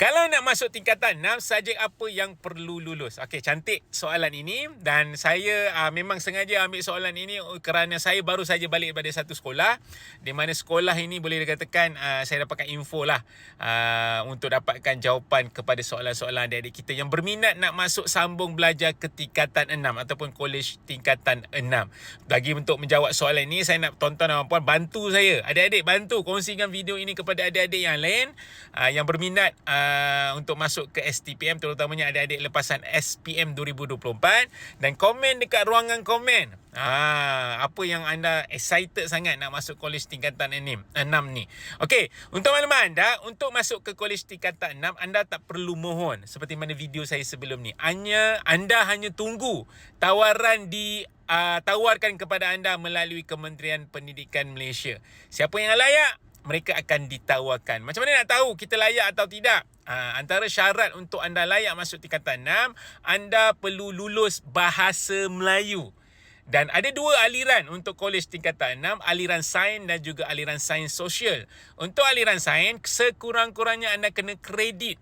Kalau nak masuk tingkatan 6, subjek apa yang perlu lulus? Okey, cantik soalan ini dan saya uh, memang sengaja ambil soalan ini kerana saya baru saja balik daripada satu sekolah di mana sekolah ini boleh dikatakan uh, saya dapatkan info lah uh, untuk dapatkan jawapan kepada soalan-soalan adik-adik kita yang berminat nak masuk sambung belajar ke tingkatan 6 ataupun kolej tingkatan 6. Bagi untuk menjawab soalan ini, saya nak tonton dan puan bantu saya. Adik-adik bantu kongsikan video ini kepada adik-adik yang lain uh, yang berminat uh, Uh, untuk masuk ke STPM terutamanya adik-adik lepasan SPM 2024 dan komen dekat ruangan komen. Ha, apa yang anda excited sangat nak masuk kolej tingkatan 6, 6 ni. Okey, untuk maklumat anda, untuk masuk ke kolej tingkatan 6, anda tak perlu mohon seperti mana video saya sebelum ni. Hanya anda hanya tunggu tawaran di uh, tawarkan kepada anda melalui Kementerian Pendidikan Malaysia. Siapa yang layak mereka akan ditawarkan. Macam mana nak tahu kita layak atau tidak? Ha, antara syarat untuk anda layak masuk tingkatan 6, anda perlu lulus bahasa Melayu. Dan ada dua aliran untuk kolej tingkatan 6, aliran sains dan juga aliran sains sosial. Untuk aliran sains, sekurang-kurangnya anda kena kredit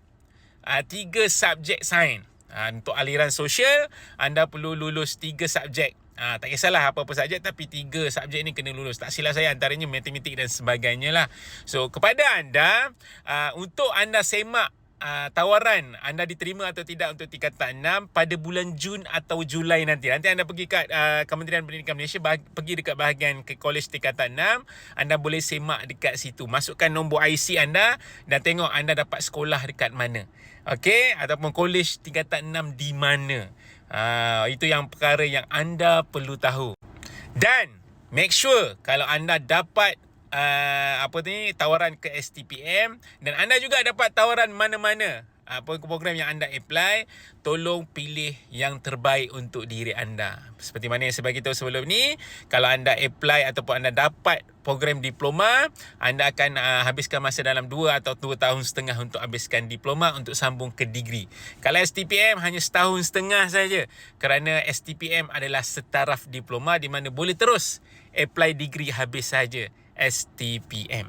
ha, tiga subjek sains. Ha, untuk aliran sosial, anda perlu lulus tiga subjek Ha, tak kisahlah apa-apa saja tapi tiga subjek ni kena lulus. Tak silap saya antaranya matematik dan sebagainya lah. So kepada anda, uh, untuk anda semak uh, tawaran anda diterima atau tidak untuk tingkatan 6 pada bulan Jun atau Julai nanti. Nanti anda pergi kat uh, Kementerian Pendidikan Malaysia, bah- pergi dekat bahagian ke kolej tingkatan 6, anda boleh semak dekat situ. Masukkan nombor IC anda dan tengok anda dapat sekolah dekat mana. Okey, ataupun kolej tingkatan 6 di mana. Ha, itu yang perkara yang anda perlu tahu. Dan make sure kalau anda dapat uh, apa ni tawaran ke STPM dan anda juga dapat tawaran mana-mana apa program yang anda apply tolong pilih yang terbaik untuk diri anda. Seperti mana yang saya bagi tahu sebelum ni kalau anda apply ataupun anda dapat program diploma anda akan uh, habiskan masa dalam 2 atau 2 tahun setengah untuk habiskan diploma untuk sambung ke degree. Kalau STPM hanya setahun setengah saja. Kerana STPM adalah setaraf diploma di mana boleh terus apply degree habis saja STPM